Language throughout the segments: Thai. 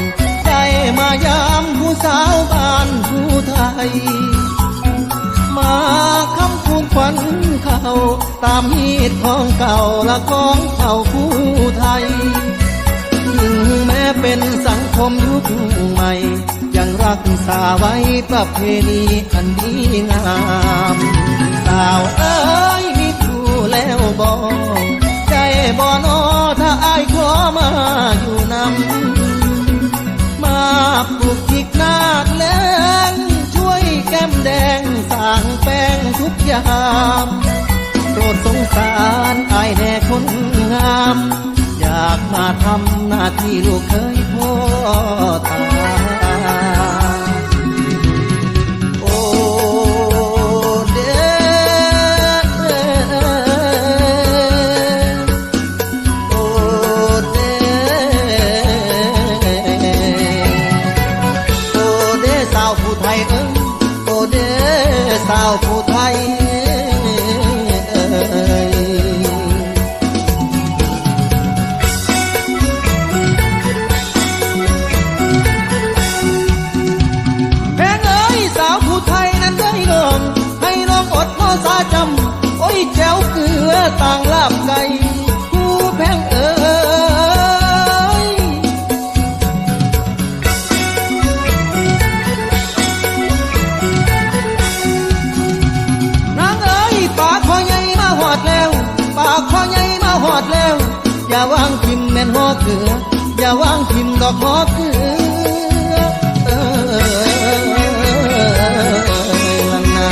ำได้มายามผู้สาวบ้านผู้ไทย มาคำคูณขวัญเขาตามฮีตของเก่าและของเผ่าผู้ไทยถึงแม้เป็นสังคมยุคใหม่ ยังรักษาไว้ประเพณีอันดีงามสาวเอ้ยมีคู่แล้วบอกใจบ่นอถ้าอายขอมา ยามโปรดสงสารอายแน่คนงาม อยากมาทำหน้าที่ลูกเคยพ่อตาโอเดโอเดโอเดสาวผู้ ไทยเอ้ยสาวผู้ไทยเอ้ยแพงเอ้ยสาวผู้ไทยนั้นได้น้องให้น้องอดนอสาจ อย่าวางทิมแม่นหอเกือ อย่าวางทิมดอกหอเกือเอ้ยลังนา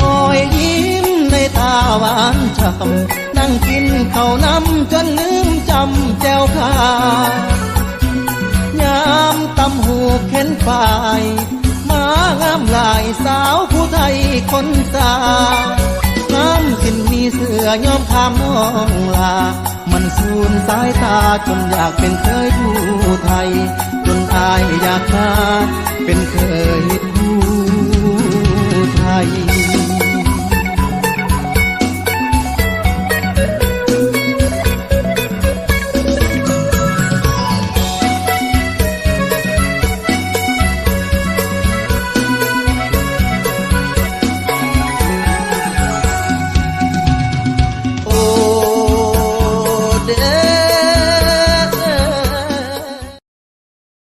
คอยยิ้มในตาหวานฉ่ำนั่งกินข้าวน้ำจนลืมจำแจวขายามตำหูเข็นฝ่าย มางามลายสาวผู้ไทยคนสา อยอมข้ามน้องลา มันสูญสายตาจนอยากเป็นเคยผู้ไทย จนอายอยากมา